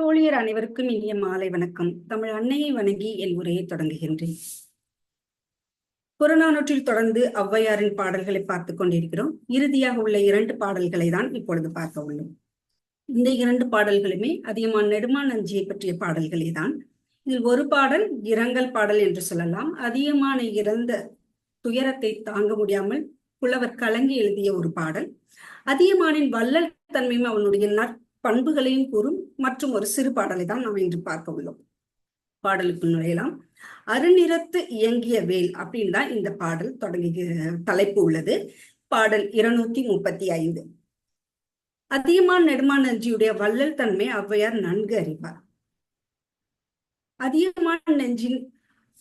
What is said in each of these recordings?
தோழியர் அனைவருக்கும் இனிய மாலை வணக்கம். தமிழ் அன்னையை வணங்கி என் உரையை தொடங்குகின்றேன். புறநானூற்றில் தொடர்ந்து ஔவையாரின் பாடல்களை பார்த்து கொண்டிருக்கிறோம். இறுதியாக உள்ள இரண்டு பாடல்களை தான் இப்பொழுது பார்க்க உள்ளோம். இந்த இரண்டு பாடல்களுமே அதிகமான நெடுமான் நஞ்சியை பற்றிய பாடல்களே தான். இதில் ஒரு பாடல் இரங்கல் பாடல் என்று சொல்லலாம். அதிகமான இறந்த துயரத்தை தாங்க முடியாமல் புலவர் கலங்கி எழுதிய ஒரு பாடல். அதியமானின் வள்ளல் தன்மையும் அவனுடைய பண்புகளையும் கூறும் மற்றும் ஒரு சிறு பாடலை தான் நாம் இன்று பார்க்க உள்ளோம். பாடலுக்கு நுழையலாம். அருநிறத்து இயங்கிய வேல் அப்படின்னு தான் இந்த பாடல் தொடங்கி தலைப்பு உள்ளது. பாடல் இருநூத்தி முப்பத்தி ஐந்து. அதியமான் நெடுமானஞ்சியுடைய வள்ளல் தன்மை ஔவையார் நன்கு அறிவார். அதியமான் நெஞ்சின்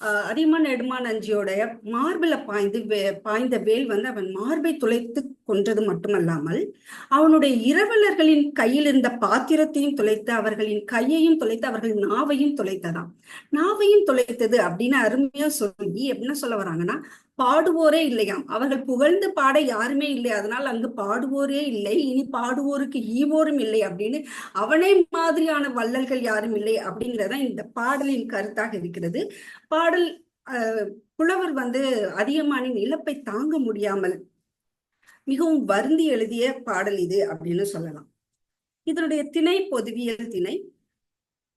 அரிமன் நெடுமான் நஞ்சியோடைய மார்பில பாய்ந்து பாய்ந்த வேல் வந்து அவன் மார்பை துளைத்து கொன்றது மட்டுமல்லாமல் அவனுடைய இரவலர்களின் கையில் இருந்த பாத்திரத்தையும் துளைத்து அவர்களின் கையையும் துளைத்து அவர்கள் நாவையும் துளைத்ததாம். நாவையும் துளைத்தது அப்படின்னு அருமையா சொல்லி என்ன சொல்ல வராங்கன்னா பாடுவோரே இல்லையாம் அவர்கள் புகழ்ந்து பாட யாருமே இல்லை. அதனால் அங்கு பாடுவோரே இல்லை. இனி பாடுவோருக்கு ஈவோரும் இல்லை அப்படின்னு அவனே மாதிரியான வள்ளல்கள் யாரும் இல்லை அப்படிங்கிறத இந்த பாடலின் கருத்தாக இருக்கிறது. பாடல் புலவர் வந்து அதிகமானின் இழப்பை தாங்க முடியாமல் மிகவும் வருந்தி எழுதிய பாடல் இது அப்படின்னு சொல்லலாம். இதனுடைய திணை பொதுவியல் திணை.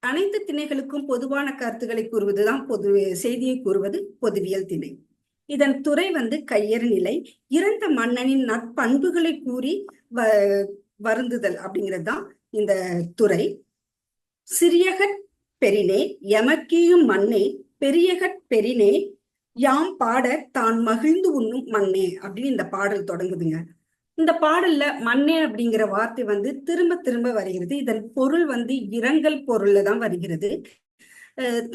அனைத்து திணைகளுக்கும் பொதுவான கருத்துக்களை கூறுவதுதான் பொது செய்தியை கூறுவது பொதுவியல் திணை. இதன் துறை வந்து கையறு நிலை. இறந்த மன்னனின் நற்பண்புகளை கூறி வ வருந்துதல் அப்படிங்கிறது தான் இந்த துறை. சிறியகட் பெரினே எமக்கியும் மண்ணே பெரியகட் பெரினே யாம் பாட தான் மகிழ்ந்து உண்ணும் மண்ணே அப்படின்னு இந்த பாடல் தொடங்குதுங்க. இந்த பாடல்ல மண்ணே அப்படிங்கிற வார்த்தை வந்து திரும்ப திரும்ப வருகிறது. இதன் பொருள் வந்து இரங்கல் பொருள்ல தான் வருகிறது.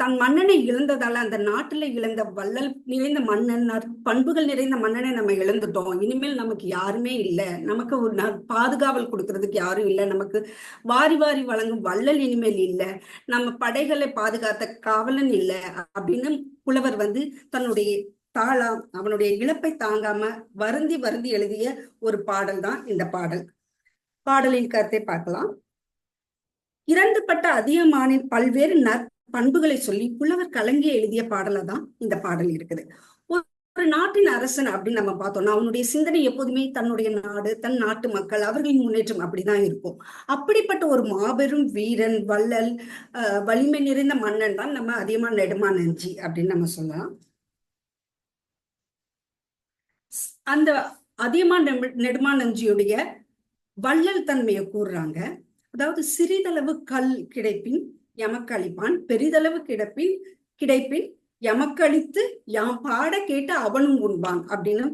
தன் மன்னனை இழந்ததால அந்த நாட்டுல இழந்த வள்ளல் நிறைந்த மன்னன் பண்புகள் நிறைந்த மன்னனை நம்ம இழந்துட்டோம். இனிமேல் நமக்கு யாருமே இல்லை. நமக்கு ஒரு பாதுகாவல் கொடுக்கறதுக்கு யாரும் இல்லை. நமக்கு வாரி வாரி வழங்கும் வள்ளல் இனிமேல் இல்லை. நம்ம படைகளை பாதுகாத்த காவலன் இல்லை. அப்படின்னு புலவர் வந்து தன்னுடைய தாளா அவனுடைய இழப்பை தாங்காம வருந்தி வருந்தி எழுதிய ஒரு பாடல் தான் இந்த பாடல். பாடலின் கருத்தை பார்க்கலாம். இறந்துபட்ட அதிகமானின் பல்வேறு நற் பண்புகளை சொல்லி புலவர் கலங்கி எழுதிய பாடல தான் இந்த பாடல் இருக்குது. ஒரு நாட்டின் அரசன் அப்படின்னு நம்ம பார்த்தோம்னா அவனுடைய சிந்தனை எப்போதுமே தன்னுடைய நாடு தன் நாட்டு மக்கள் அவர்களின் முன்னேற்றம் அப்படிதான் இருக்கும். அப்படிப்பட்ட ஒரு மாபெரும் வீரன் வள்ளல் வலிமை நிறைந்த மன்னன் தான் நம்ம அதிகமா நெடுமா நெஞ்சி அப்படின்னு நம்ம சொல்லலாம். அந்த அதிகமா நெடுமா நெஞ்சியுடைய வள்ளல் தன்மையை கூறுறாங்க. அதாவது சிறிதளவு கல் கிடைப்பின் எமக்களிப்பான் பெரிதளவு கிடப்பின் கிடைப்பின் எமக்களித்து யாம் பாட கேட்டு அவனும் உண்பான் அப்படின்னு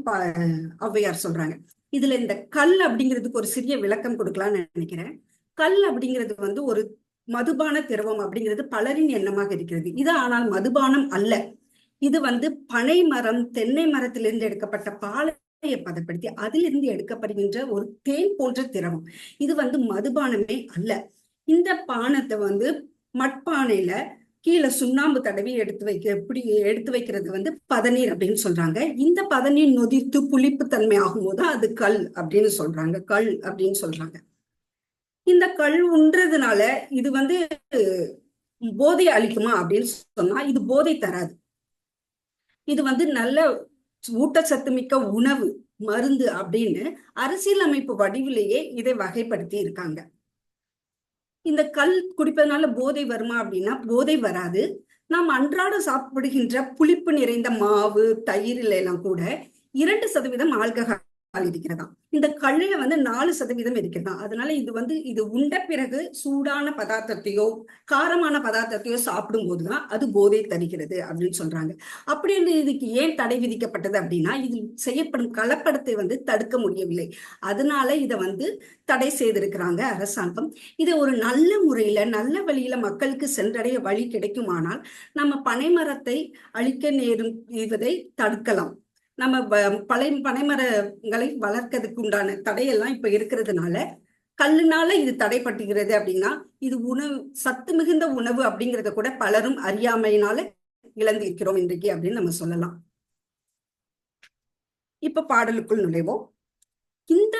ஔவையார் சொல்றாங்க. இதுல இந்த கல் அப்படிங்கிறதுக்கு ஒரு சிறிய விளக்கம் கொடுக்கலாம்னு நினைக்கிறேன். கல் அப்படிங்கிறது வந்து ஒரு மதுபான திரவம் அப்படிங்கிறது பலரின் எண்ணமாக இருக்கிறது. இது ஆனால் மதுபானம் அல்ல. இது வந்து பனை மரம் தென்னை மரத்திலிருந்து எடுக்கப்பட்ட பாலையை பதப்படுத்தி அதிலிருந்து எடுக்கப்படுகின்ற ஒரு தேன் போன்ற திரவம். இது வந்து மதுபானமே அல்ல. இந்த பானத்தை வந்து மட்பானையில கீழே சுண்ணாம்பு தடவி எடுத்து வைக்க எப்படி எடுத்து வைக்கிறது வந்து பதநீர் அப்படின்னு சொல்றாங்க. இந்த பதநீர் நொதித்து புளிப்பு தன்மை ஆகும்போது அது கல் அப்படின்னு சொல்றாங்க. கல் அப்படின்னு சொல்றாங்க. இந்த கல் உண்றதுனால இது வந்து போதை அளிக்குமா அப்படின்னு சொன்னா இது போதை தராது. இது வந்து நல்ல ஊட்டச்சத்து மிக்க உணவு மருந்து அப்படின்னு அரசியலமைப்பு வடிவிலேயே இதை வகைப்படுத்தி இருக்காங்க. இந்த கல் குடிப்பதனால போதை வருமா அப்படின்னா போதை வராது. நாம் அன்றாட சாப்பிடுகின்ற புளிப்பு நிறைந்த மாவு தயிரில் எல்லாம் கூட இரண்டு சதவீதம் ஆல்கஹால் இருக்கிறதா இந்த கல்லுல வந்து நாலு சதவீதம் இருக்கிறதா? அதனால இது வந்து இது உண்ட பிறகு சூடான பதார்த்தத்தையோ காரமான பதார்த்தத்தையோ சாப்பிடும் போதுதான் அது போதை தருகிறது அப்படின்னு சொல்றாங்க. அப்படின்னு இதுக்கு ஏன் தடை விதிக்கப்பட்டது அப்படின்னா இதில் செய்யப்படும் கலப்படத்தை வந்து தடுக்க முடியவில்லை. அதனால இதை வந்து தடை செய்திருக்கிறாங்க அரசாங்கம். இதை ஒரு நல்ல முறையில நல்ல வழியில மக்களுக்கு சென்றடைய வழி கிடைக்குமானால் நம்ம பனைமரத்தை அழிக்க நேரும் இதை தடுக்கலாம். நம்ம பனை பனைமரங்களை வளர்க்கறதுக்கு உண்டான தடையெல்லாம் இப்ப இருக்கிறதுனால கல்லுனால இது தடைப்பட்டுகிறது அப்படின்னா இது உணவு சத்து மிகுந்த உணவு அப்படிங்கிறத கூட பலரும் அறியாமையினால இழந்து இருக்கிறோம் இன்றைக்கு அப்படின்னு நம்ம சொல்லலாம். இப்ப பாடலுக்குள் நுழைவோம். இந்த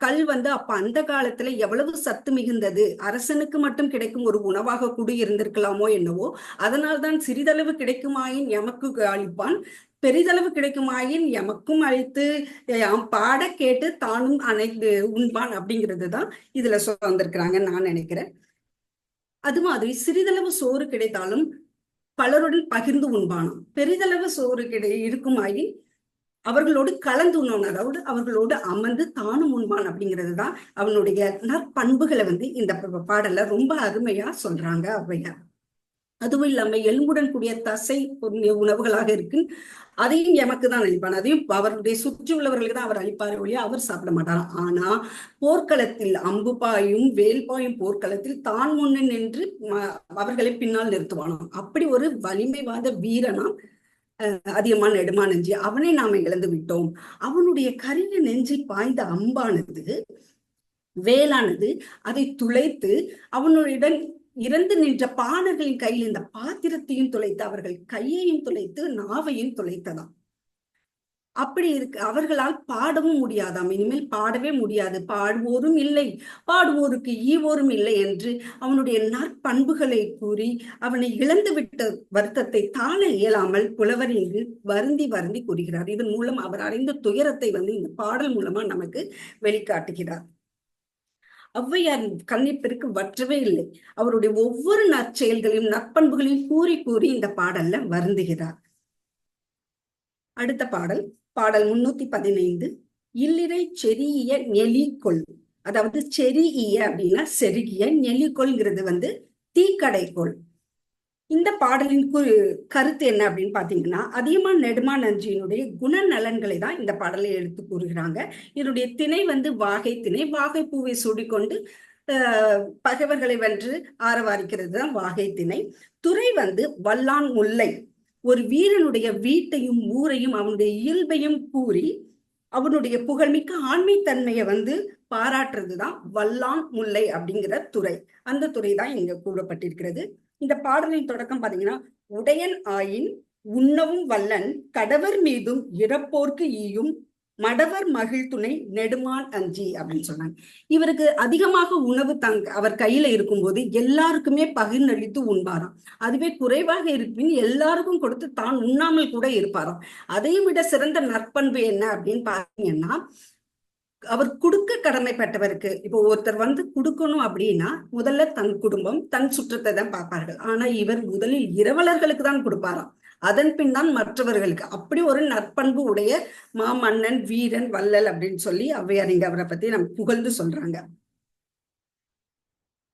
கல் வந்து அப்ப அந்த காலத்துல எவ்வளவு சத்து மிகுந்தது? அரசனுக்கு மட்டும் கிடைக்கும் ஒரு உணவாக கூட இருந்திருக்கலாமோ என்னவோ அதனால்தான் சிறிதளவு கிடைக்குமாயின் எமக்கு அளிப்பான். பெரிதளவு கிடைக்குமாயின் எமக்கும் அழைத்து பாட கேட்டு தானும் அனைந்து உண்பான் அப்படிங்கிறது தான் இதுல வந்திருக்கிறாங்கன்னு நான் நினைக்கிறேன். அது மாதிரி சிறிதளவு சோறு கிடைத்தாலும் பலருடன் பகிர்ந்து உண்பானாம். பெரிதளவு சோறு கிடை இருக்குமாயின் அவர்களோடு கலந்து உண்ணணும் அதாவது அவர்களோடு அமர்ந்து தானும் உண்பான் அப்படிங்கிறது தான் அவனுடைய நற்பண்புகளை வந்து இந்த பாடல்ல ரொம்ப அருமையா சொல்றாங்க ஔவையார் அதுவும் இல்லாம எலும்புடன் கூடிய தசை உணவுகளாக இருக்கு அதையும் எமக்கு தான் அளிப்பான் அதையும் அவருடைய சுற்றி உள்ளவர்களுக்கு தான் அவர் அளிப்பார் ஒழிய அவர் சாப்பிட மாட்டார்? ஆனா போர்க்களத்தில் அம்பு பாயும் வேல் பாயும் போர்க்களத்தில் தான் முன்னு நின்று அவர்களை பின்னால் நிறுத்துவானாம். அப்படி ஒரு வலிமை வாய்ந்த வீரனாம் அதிகமான நெடுமா நெஞ்சு அவனை நாம இழந்து விட்டோம். அவனுடைய கரிய நெஞ்சில் பாய்ந்த அம்பானது வேளானது அதை துளைத்து அவனுடன் இறந்து நின்ற பாணர்களின் கையில் இந்த பாத்திரத்தையும் துளைத்து அவர்கள் கையையும் துளைத்து நாவையும் துளைத்ததாம். அப்படி இருக்கு அவர்களால் பாடவும் முடியாதாம். இனிமேல் பாடவே முடியாது. பாடுவோரும் இல்லை. பாடுவோருக்கு ஈவோரும் இல்லை என்று அவனுடைய நற்பண்புகளை கூறி அவனை இழந்து விட்ட வருத்தத்தை தாழ இயலாமல் புலவர் இங்கு வருந்தி வருந்தி கூறுகிறார். இதன் மூலம் அவர் அறிந்த துயரத்தை வந்து இந்த பாடல் மூலமா நமக்கு வெளிக்காட்டுகிறார். ஔவையார் கண்ணிப்பிற்கு வற்றவே இல்லை. அவருடைய ஒவ்வொரு நற்செயல்களையும் நற்பண்புகளையும் கூறி கூறி இந்த பாடல்ல வருந்துகிறார். அடுத்த பாடல் பாடல் முன்னூத்தி பதினைந்து. இல்லிரை செரிய நெலிக்கொள் அதாவது செரிய அப்படின்னா செருகிய நெலிக்கொள்ங்கிறது வந்து தீக்கடைக்கோள் இந்த பாடலின் கருத்து என்ன அப்படின்னு பாத்தீங்கன்னா அதிகமா நெடுமா நஞ்சியினுடைய குணநலன்களை தான் இந்த பாடலை எடுத்து கூறுகிறாங்க. இதனுடைய திணை வந்து வாகை திணை. வாகை பூவை சூடிக்கொண்டு பகைவர்களை வென்று ஆரவாரிக்கிறது தான் வாகை திணை. துறை வந்து வல்லான் முல்லை. ஒரு வீரனுடைய வீட்டையும் ஊரையும் அவனுடைய இயல்பையும் கூறி அவனுடைய புகழ்மிக்க ஆண்மை தன்மையை வந்து பாராட்டுறதுதான் வல்லான் முல்லை அப்படிங்கிற துறை. அந்த துறை தான் இங்க கூறப்பட்டிருக்கிறது. இந்த பாடலின் தொடக்கம் பாத்தீங்கன்னா உடையன் ஆயின் உண்ணவும் வல்லன் கடவர் மீதும் இறப்போர்க்கு ஈயும் மடவர் மகிழ் துணை நெடுமான் அஞ்சி அப்படின்னு சொன்னாங்க. இவருக்கு அதிகமாக உணவு தங் அவர் கையில இருக்கும்போது எல்லாருக்குமே பகிர்ந்தளித்து உண்பாராம். அதுவே குறைவாக இருப்பின் எல்லாருக்கும் கொடுத்து தான் உண்ணாமல் கூட இருப்பாராம். அதையும் விட சிறந்த நற்பண்பு என்ன அப்படின்னு பாத்தீங்கன்னா அவர் கொடுக்க கடமைப்பட்டவருக்கு இப்போ ஒருத்தர் வந்து கொடுக்கணும் அப்படின்னா முதல்ல தன் குடும்பம் தன் சுற்றத்தை தான் பார்ப்பார்கள். ஆனா இவர் முதலில் இரவலர்களுக்கு தான் கொடுப்பாராம். அதன் பின் தான் மற்றவர்களுக்கு. அப்படி ஒரு நற்பண்பு உடைய மாமன்னன் வீரன் வள்ளல் அப்படின்னு சொல்லி ஔவையார் இங்க அவரை பத்தி நம்ம புகழ்ந்து சொல்றாங்க.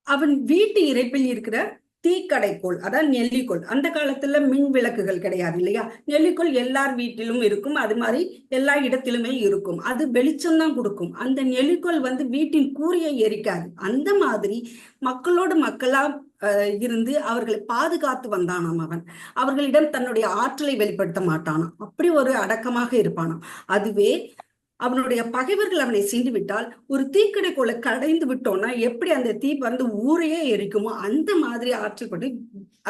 அவன் வீட்டு இறைப்பில் இருக்கிற தீக்கடைக்கோள் அதான் நெல்லிக்கோள். அந்த காலத்துல மின் விளக்குகள் கிடையாது இல்லையா? நெல்லிக்கோள் எல்லார் வீட்டிலும் இருக்கும். அது மாதிரி எல்லா இடத்திலுமே இருக்கும். அது வெளிச்சம் தான் கொடுக்கும். அந்த நெல்லிக்கோள் வந்து வீட்டின் கூறியை எரிக்காது. அந்த மாதிரி மக்களோடு மக்களா இருந்து அவர்களை பாதுகாத்து வந்தானாம் அவன். அவர்களிடம் தன்னுடைய ஆற்றலை வெளிப்படுத்த மாட்டானாம். அப்படி ஒரு அடக்கமாக இருப்பானாம். அதுவே அவனுடைய பகைவர்கள் அவனை சீண்டுவிட்டால் ஒரு தீக்கடைக்குள்ள கடைந்து விட்டோம்னா எப்படி அந்த தீ வந்து ஊரையே எரிக்குமோ அந்த மாதிரி ஆற்றல்பட்டு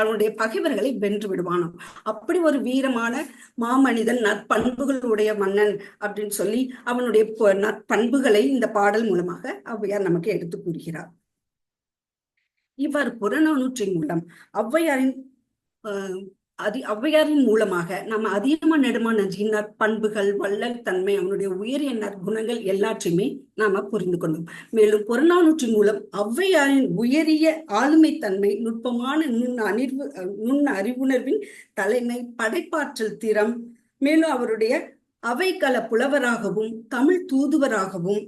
அவனுடைய பகைவர்களை வென்று விடுவானாம். அப்படி ஒரு வீரமான மாமனிதன் நற்பண்புகளுடைய மன்னன் அப்படின்னு சொல்லி அவனுடைய நற்பண்புகளை இந்த பாடல் மூலமாக ஔவையார் நமக்கு எடுத்து கூறுகிறார். இவ்வாறு புறநானூற்றின் மூலம் ஔவையாரின் அதி ஔவையாரின் மூலமாக நம்ம அதிகமா நெடுமான நஞ்சின் பண்புகள் வள்ளல் தன்மை அவனுடைய உயரிய நற்குணங்கள் எல்லாற்றையுமே நாம புரிந்து கொண்டோம். மேலும் புறநானூற்றின் மூலம் ஔவையாரின் உயரிய ஆளுமை தன்மை நுட்பமான நுண் அணிர்வு நுண் அறிவுணர்வின் தலைமை படைப்பாற்றல் திறம் மேலும் அவருடைய அவைக்கல புலவராகவும் தமிழ் தூதுவராகவும்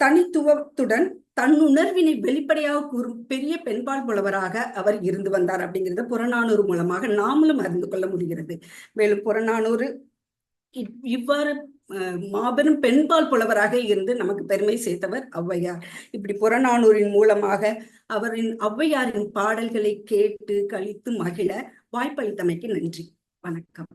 தனித்துவத்துடன் தன்னுணர்வினை வெளிப்படையாக கூறும் பெரிய பெண்பால் புலவராக அவர் இருந்து வந்தார் அப்படிங்கிறத புறநானூறு மூலமாக நாமளும் அறிந்து கொள்ள முடிகிறது. மேலும் புறநானூறு இவ்வாறு மாபெரும் பெண்பால் புலவராக இருந்து நமக்கு பெருமை சேர்த்தவர் ஔவையார். இப்படி புறநானூரின் மூலமாக அவரின் ஔவையாரின் பாடல்களை கேட்டு கழித்து மகிழ வாய்ப்பளித்தமைக்கு நன்றி. வணக்கம்.